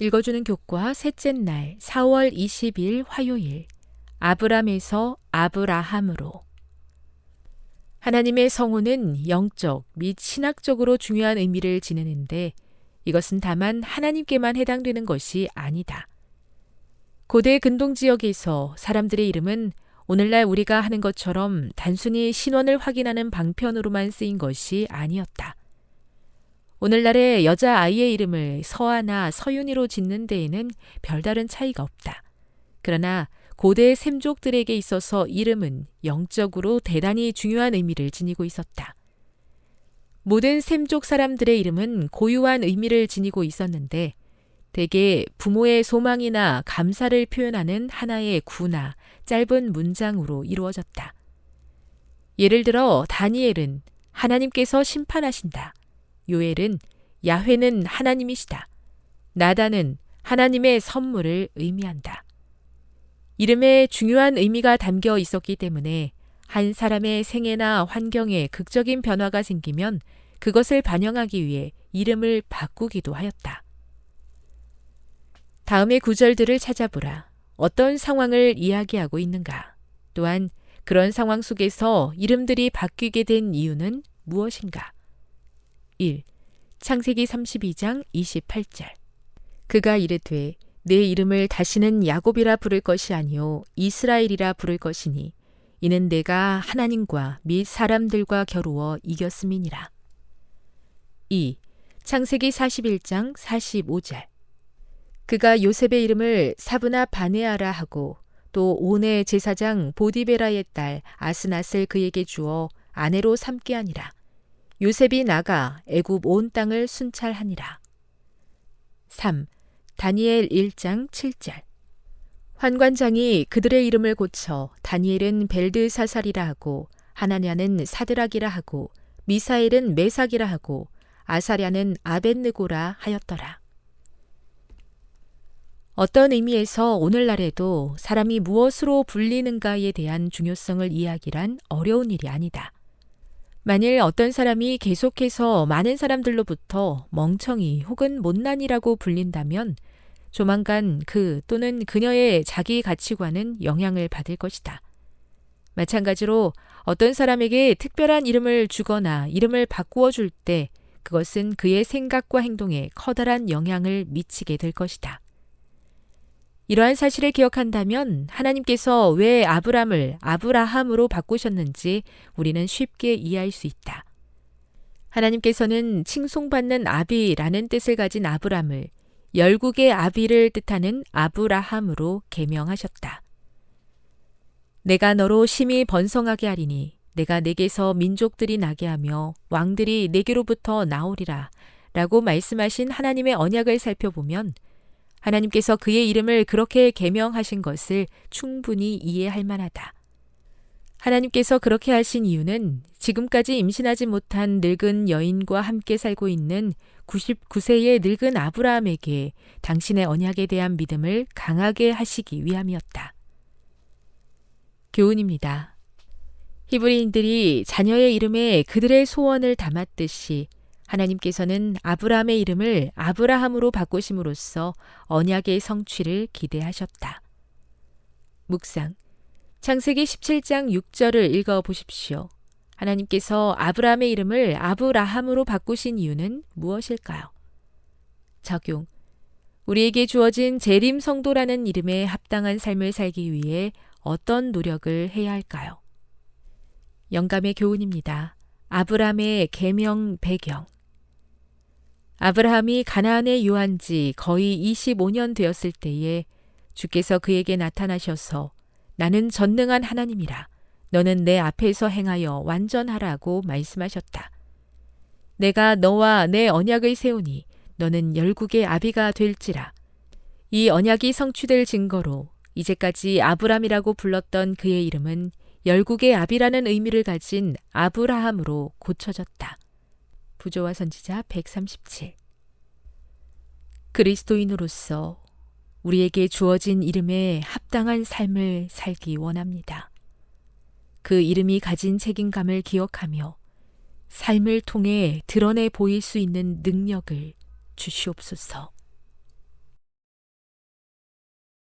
읽어주는 교과 셋째 날 4월 20일 화요일 아브람에서 아브라함으로 하나님의 성호는 영적 및 신학적으로 중요한 의미를 지니는데 이것은 다만 하나님께만 해당되는 것이 아니다. 고대 근동 지역에서 사람들의 이름은 오늘날 우리가 하는 것처럼 단순히 신원을 확인하는 방편으로만 쓰인 것이 아니었다. 오늘날의 여자 아이의 이름을 서아나 서윤이로 짓는 데에는 별다른 차이가 없다. 그러나 고대 샘족들에게 있어서 이름은 영적으로 대단히 중요한 의미를 지니고 있었다. 모든 샘족 사람들의 이름은 고유한 의미를 지니고 있었는데 대개 부모의 소망이나 감사를 표현하는 하나의 구나 짧은 문장으로 이루어졌다. 예를 들어 다니엘은 하나님께서 심판하신다. 요엘은 야훼는 하나님이시다. 나다는 하나님의 선물을 의미한다. 이름에 중요한 의미가 담겨 있었기 때문에 한 사람의 생애나 환경에 극적인 변화가 생기면 그것을 반영하기 위해 이름을 바꾸기도 하였다. 다음의 구절들을 찾아보라. 어떤 상황을 이야기하고 있는가? 또한 그런 상황 속에서 이름들이 바뀌게 된 이유는 무엇인가? 1. 창세기 32장 28절. 그가 이르되 내 이름을 다시는 야곱이라 부를 것이 아니요 이스라엘이라 부를 것이니 이는 내가 하나님과 및 사람들과 겨루어 이겼음이니라. 2. 창세기 41장 45절. 그가 요셉의 이름을 사브나 바네아라 하고 또 온의 제사장 보디베라의 딸 아스낫을 그에게 주어 아내로 삼게 하니라. 요셉이 나가 애굽 온 땅을 순찰하니라. 3. 다니엘 1장 7절. 환관장이 그들의 이름을 고쳐 다니엘은 벨드사살이라 하고 하나냐는 사드락이라 하고 미사엘은 메삭이라 하고 아사랴는 아벤느고라 하였더라. 어떤 의미에서 오늘날에도 사람이 무엇으로 불리는가에 대한 중요성을 이야기란 어려운 일이 아니다. 만일 어떤 사람이 계속해서 많은 사람들로부터 멍청이 혹은 못난이라고 불린다면 조만간 그 또는 그녀의 자기 가치관은 영향을 받을 것이다. 마찬가지로 어떤 사람에게 특별한 이름을 주거나 이름을 바꾸어 줄 때 그것은 그의 생각과 행동에 커다란 영향을 미치게 될 것이다. 이러한 사실을 기억한다면 하나님께서 왜 아브람을 아브라함으로 바꾸셨는지 우리는 쉽게 이해할 수 있다. 하나님께서는 칭송받는 아비라는 뜻을 가진 아브람을 열국의 아비를 뜻하는 아브라함으로 계명하셨다. 내가 너로 심히 번성하게 하리니 내가 내게서 민족들이 나게 하며 왕들이 내게로부터 나오리라 라고 말씀하신 하나님의 언약을 살펴보면 하나님께서 그의 이름을 그렇게 계명하신 것을 충분히 이해할 만하다. 하나님께서 그렇게 하신 이유는 지금까지 임신하지 못한 늙은 여인과 함께 살고 있는 99세의 늙은 아브라함에게 당신의 언약에 대한 믿음을 강하게 하시기 위함이었다. 교훈입니다. 히브리인들이 자녀의 이름에 그들의 소원을 담았듯이 하나님께서는 아브라함의 이름을 아브라함으로 바꾸심으로써 언약의 성취를 기대하셨다. 묵상. 창세기 17장 6절을 읽어 보십시오. 하나님께서 아브라함의 이름을 아브라함으로 바꾸신 이유는 무엇일까요? 적용. 우리에게 주어진 재림 성도라는 이름에 합당한 삶을 살기 위해 어떤 노력을 해야 할까요? 영감의 교훈입니다. 아브라함의 계명 배경. 아브라함이 가나안에 유한 지 거의 25년 되었을 때에 주께서 그에게 나타나셔서 나는 전능한 하나님이라 너는 내 앞에서 행하여 완전하라고 말씀하셨다. 내가 너와 내 언약을 세우니 너는 열국의 아비가 될지라. 이 언약이 성취될 증거로 이제까지 아브람이라고 불렀던 그의 이름은 열국의 아비라는 의미를 가진 아브라함으로 고쳐졌다. 부조와 선지자 137 그리스도인으로서 우리에게 주어진 이름에 합당한 삶을 살기 원합니다. 그 이름이 가진 책임감을 기억하며 삶을 통해 드러내 보일 수 있는 능력을 주시옵소서.